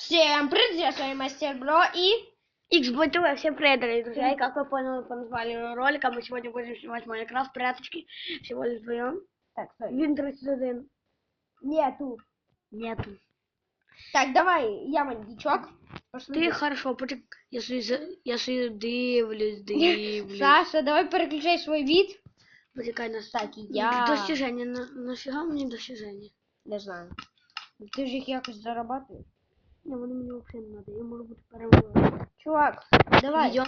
Всем привет, я с вами Мастер Бро и... Xbox всем привет, дорогие друзья, и как вы поняли по названию ролика, мы сегодня будем снимать Майнкрафт, пряточки, всего лишь вдвоем. Так, стой. Він 31. Нету. Нету. Так, давай, я. Пошли. Ти хорошо, почек, я собі дивлюсь, дивлюсь. Саша, давай переключай свой вид. Почекай нас. Так, я... Достиження, на, нафіга мені достиження? Не знаю. Ти ж їх якось зарабатуєш. Ні, вони мені взагалі не треба, я можу бути перемогою. Чувак, давай. Видео.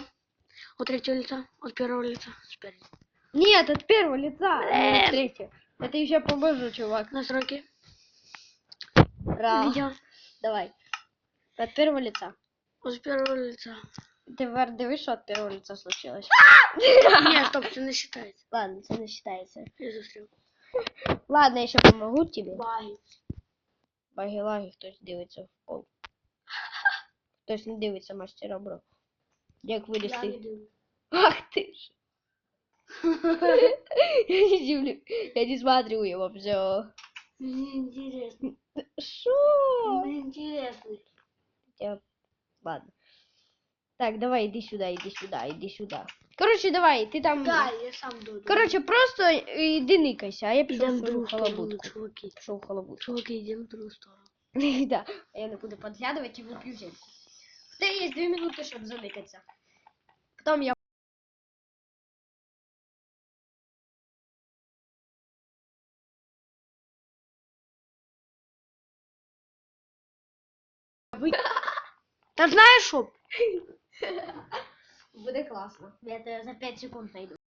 От третьего лица, от первого лица, спереди. Нет, от первого лица. а не Блин. от третьего. Это еще поможу, чувак. Настройки. Раз. Видео. Давай. От первого лица. От первого лица. Тепер дивись, що от первого лица случилось. Ні, стоп, це не вважається. Ладно, це не считается. Я застрял. Ладно, я ще помогу тебе. Бай. Баги-лаги, хтось дивиться в пол. Хтось не дивиться мастера бро. Як Я вилізти. не дивлюсь. Ах ты ж. Я не дивлю. Я не смотрю его все. Мне интересно. Шо? Мне интересно. Я- Ладно. Так, давай, иди сюда, иди сюда, иди сюда. Короче, давай, ты там... Да, я сам дойду. Короче, просто иди ныкайся, а я пішов идем в в свою другую сторону, халабутку. чуваки. Пішов в халабутку. Чуваки, идем в другую сторону. Да, а я не буду подглядывать и выпью зельку. В тебе есть две минуты, чтобы заныкаться. Потом я... Та знаєш що? Буде классно. Я тебе за 5 секунд найду.